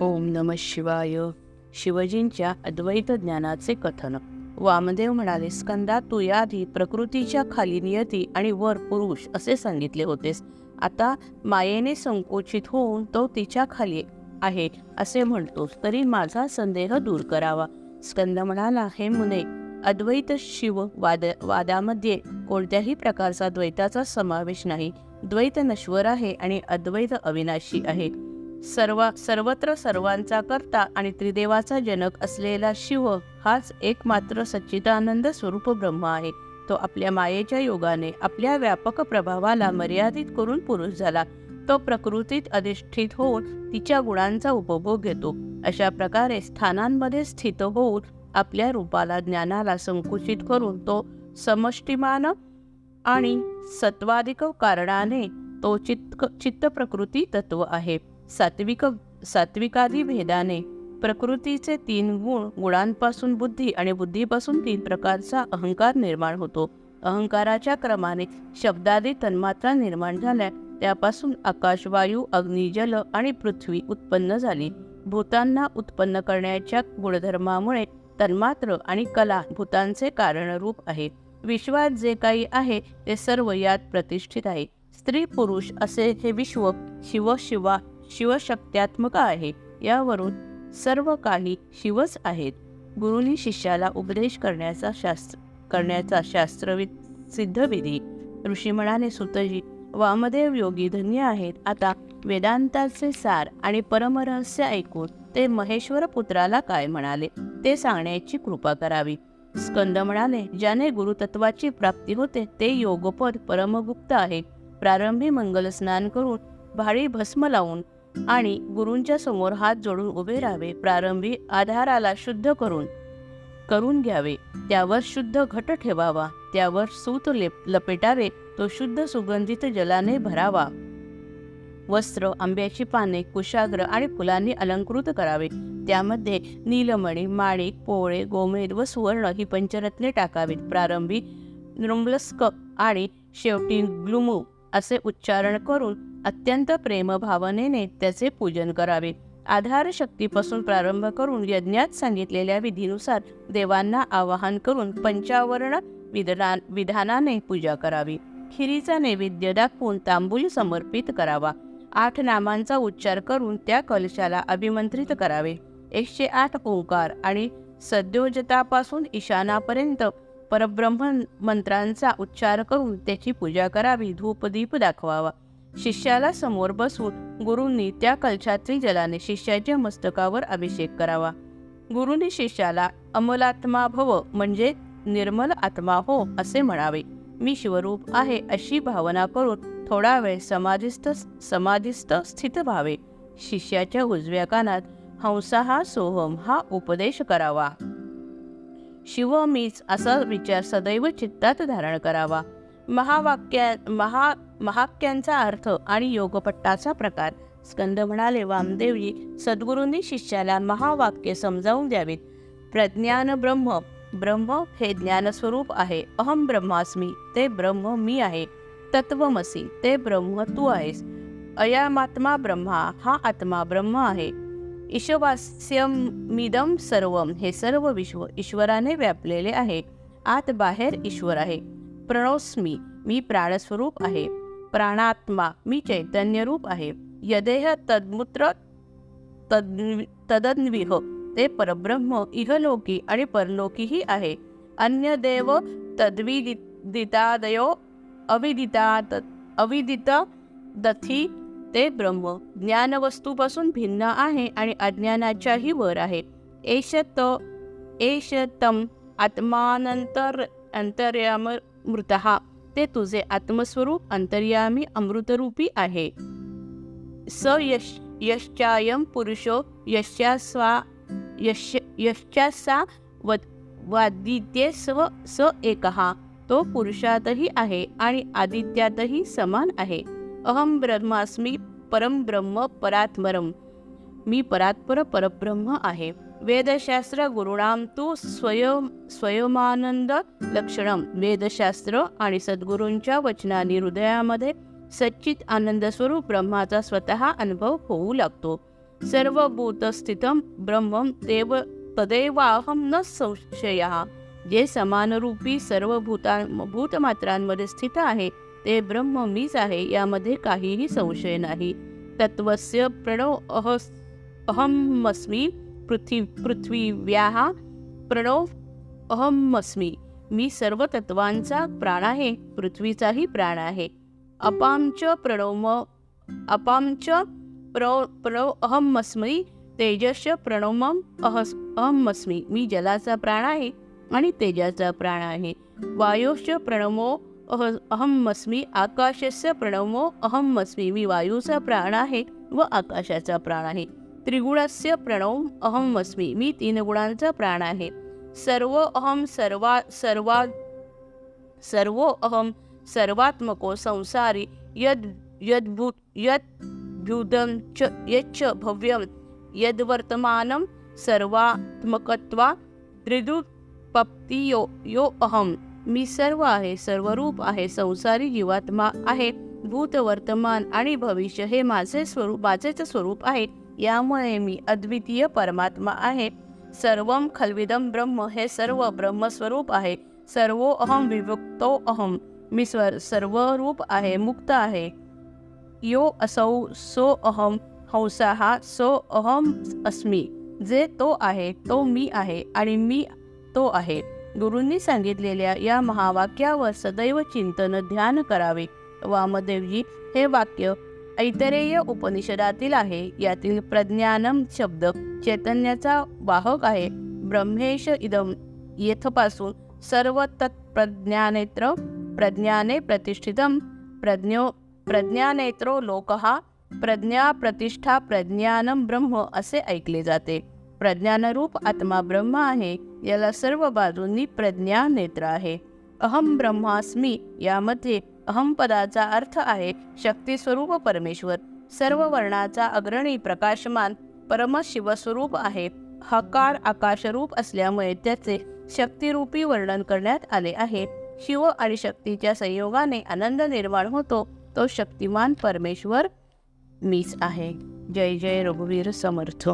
ओम नम शिवाय. शिवजींच्या अद्वैत ज्ञानाचे कथन. वामदेव म्हणाले स्कंदा तू याआधी प्रकृतीच्या खाली नियती आणि वर पुरुष असे सांगितले होतेस. आता मायेने संकोचित होऊन तो तिच्या खाली आहे असे म्हणतोस तरी माझा संदेह दूर करावा. स्कंद म्हणाला हे मुने अद्वैत शिव वाद वादामध्ये कोणत्याही प्रकारचा द्वैताचा समावेश नाही. द्वैत नश्वर आहे आणि अद्वैत अविनाशी आहे. सर्व सर्वत्र सर्वांचा करता आणि त्रिदेवाचा जनक असलेला शिव हाच एकमात्र सच्चिदानंद स्वरूप ब्रह्म आहे. तो आपल्या मायेच्या योगाने आपल्या व्यापक प्रभावाला मर्यादित करून पुरुष झाला. तो प्रकृतीत अधिष्ठित होऊन तिच्या गुणांचा उपभोग घेतो. अशा प्रकारे स्थानांमध्ये स्थित होऊन आपल्या रूपाला ज्ञानाला संकुचित करून तो समष्टिमान आणि सत्वाधिक कारणाने तो चित्त चित्त प्रकृती तत्व आहे. सात्विक सात्विकादी भेदाने प्रकृतीचे तीन गुण गुणांपासून बुद्धी आणि बुद्धीपासून तीन प्रकारचा अहंकार निर्माण होतो. अहंकाराच्या क्रमाने शब्दादी तन्मात्रा निर्माण झाल्या त्यापासून आकाश वायू जल आणि पृथ्वी उत्पन्न झाली. भूतांना उत्पन्न करण्याच्या गुणधर्मामुळे तन्मात्र आणि कला भूतांचे कारणरूप आहे. विश्वात जे काही आहे ते सर्व यात प्रतिष्ठित आहे. स्त्री पुरुष असे हे विश्व शिव शिवा शिवशक्त्यात्मक आहे. यावरून सर्व काही शिवच आहेत. गुरुनी शिष्याला उपदेश करण्याचा शास्त्र करण्याचा शास्त्रविद सिद्ध विधी ऋषी म्हणाले सुतजी वामदेव योगी धन्य आहेत. आता वेदांताचे सार आणि परमरहस्य ऐकून ते महेश्वर पुत्राला काय म्हणाले ते सांगण्याची कृपा करावी. स्कंद म्हणाले ज्याने गुरुतत्वाची प्राप्ती होते ते योगपद परमगुप्त आहे. प्रारंभी मंगल स्नान करून भाळी भस्म लावून आणि गुरूंच्या समोर हात जोडून उभे राहावे प्रारंभी आधाराला शुद्ध करून करून घ्यावे. त्यावर शुद्ध घट ठेवावा. त्यावर सूत लेप लपेटावे तो शुद्ध सुगंधित जलाने भरावा. वस्त्र आंब्याची पाने कुशाग्र आणि फुलांनी अलंकृत करावे. त्यामध्ये नीलमणी माणिक पोळे गोमेद व सुवर्ण ही पंचरत्ने टाकावीत. प्रारंभी नृम्लस्क आणि शेवटी ग्लुमू. असे उच्चारण करून अत्यंत प्रेमभावनेने त्याचे पूजन करावे. आधार शक्तीपासून प्रारंभ करून यज्ञात सांगितलेल्या विधीनुसार देवांना आवाहन करून पंचावरण विधान विधानाने पूजा करावी. खिरीचा नैवेद्य दाखवून तांबूल समर्पित करावा. आठ नामांचा उच्चार करून त्या कलशाला अभिमंत्रित करावे. एकशे आठ ओंकार आणि सद्योजतापासून ईशानापर्यंत परब्रह्म मंत्रांचा उच्चार करून त्याची पूजा करावी धूपदीप दाखवावा. शिष्याला समोर बसवून गुरूंनी त्या कलशातील जलाने शिष्याच्या मस्तकावर अभिषेक करावा. गुरुंनी शिष्याला अमलात्मा भव म्हणजे निर्मल आत्मा हो असे म्हणावे. मी शिवरूप आहे अशी भावना करून थोडा वेळ समाधिस्थ समाधिस्थ स्थित व्हावे. शिष्याच्या उजव्या कानात हंसा हा सोहम हा उपदेश करावा. शिव मीच असा विचार सदैव चित्तात धारण करावा. महावाक्या महा महाक्यांचा अर्थ आणि योगपट्टाचा प्रकार. स्कंद म्हणाले वामदेवजी सद्गुरूंनी शिष्याला महावाक्य समजावून द्यावीत. प्रज्ञान ब्रह्म ब्रह्म हे ज्ञानस्वरूप आहे. अहम ब्रह्मास्मी ते ब्रह्म मी आहे. तत्वमसी ते ब्रह्म तू आहेस. अयामात्मा ब्रह्मा हा आत्मा ब्रह्म आहे. ईशवास्यमिदम सर्वम हे सर्व विश्व ईश्वराने व्यापलेले आहे. आत बाहेर ईश्वर आहे. प्रणोस्मी मी प्राणस्वरूप आहे. प्राणात्मा मी चैतन्यरूप आहे. यदेह तद्मुत्र तद तदन्विह ते परब्रह्म इहलोकी आणि परलोकीही आहे. अन्य देव तद्विदितादयो अविदिता अविदित दथी ते ब्रह्म ज्ञानवस्तूपासून भिन्न आहे आणि अज्ञानाच्याही वर आहे. एष त एष आत्मानंतर अंतर्याम मृत ते तुझे आत्मस्वरूप अंतर्यामी अमृतरूपी आहे. स यश यश्चायम पुरुषो यश्चास्वा यश यश्चासा व वादित्ये स्व स एकहा तो पुरुषातही आहे आणि आदित्यातही समान आहे. अहम ब्रह्मास्मी परम ब्रह्म परात्मरम मी परात्पर परब्रह्म आहे। वेदशास्त्र गुरुणाम तू स्वयं स्वयमानंद लक्षणम वेदशास्त्र आणि सद्गुरूंच्या वचनाने हृदयामध्ये सच्चित आनंद स्वरूप ब्रह्माचा स्वतः अनुभव होऊ लागतो। सर्वभूतस्थितं ब्रह्मं देव तदेवाहं न संशयः। जे समानरूपी सर्व भूता भूतमात्रांमध्ये स्थित आहे ते ब्रह्म मीच आहे यामध्ये काहीही संशय नाही. तत्वस्य प्रणव अहस अहमस्मी पृथ्वी पृथ्वीव्याः प्रणव अहमस्मी. मी सर्व तत्वांचा प्राण आहे पृथ्वीचाही प्राण आहे. अपामच प्रणव अपामच प्र प्रणव अहमस्मी तेजस्य प्रणवम अहस अहमस्मी. मी जलाचा प्राण आहे आणि तेजाचा प्राण आहे. वायोश्च प्रणवो अह अहमस्मी आकाशस्य प्रणवो अहमस्मी मी वायूचा प्राण आहे व आकाशाचा प्राण आहे त्रिगुणस्य प्रणव अहमस्मी मी तीन गुणांचा प्राण आहे सर्व अहम सर्वा सर्वा सर्वो अहम सर्वात्मको संसारी यद यद्भूत यद भ्युदं च यच्च भव्यं यद्वर्तमानं सर्वात्मकत्वा त्रिदुपप्ती यो यो अहम। मी सर्व आहे सर्वरूप आहे संसारी जीवात्मा आहे भूत वर्तमान आणि भविष्य हे माझे स्वरूप माझेच स्वरूप आहे. यामुळे मी अद्वितीय परमात्मा आहे. सर्व खलविदम ब्रह्म हे सर्व ब्रह्मस्वरूप आहे. सर्व अहम विभक्तो अहम मी स्वर सर्व रूप आहे मुक्त आहे. यो असौ सो अहम हंसा हा सो अहम अस्मी. जे तो आहे तो मी आहे आणि मी तो आहे. गुरूंनी सांगितलेल्या या महावाक्यावर सदैव चिंतन ध्यान करावे. वामदेवजी हे वाक्य ऐतरेय उपनिषदातील आहे. यातील प्रज्ञानम शब्द चैतन्याचा वाहक आहे. ब्रह्मेश इदम येथपासून सर्व तत्प्रज्ञानेत्र प्रज्ञाने प्रतिष्ठितम प्रज्ञो प्रज्ञानेत्रो लोकहा प्रज्ञा प्रतिष्ठा प्रज्ञानम ब्रह्म असे ऐकले जाते. प्रज्ञानरूप आत्मा ब्रह्म आहे. याला सर्व बाजूंनी प्रज्ञा नेत्र आहे. अहम ब्रह्मास्मी यामध्ये अहम पदाचा अर्थ आहे शक्ती स्वरूप परमेश्वर. सर्व वर्णाचा अग्रणी प्रकाशमान परमशिवस्वरूप आहे. हकार आकाशरूप असल्यामुळे त्याचे शक्तिरूपी वर्णन करण्यात आले आहे. शिव आणि शक्तीच्या संयोगाने आनंद निर्माण होतो. तो शक्तिमान परमेश्वर मीच आहे. जय जय रघुवीर समर्थ.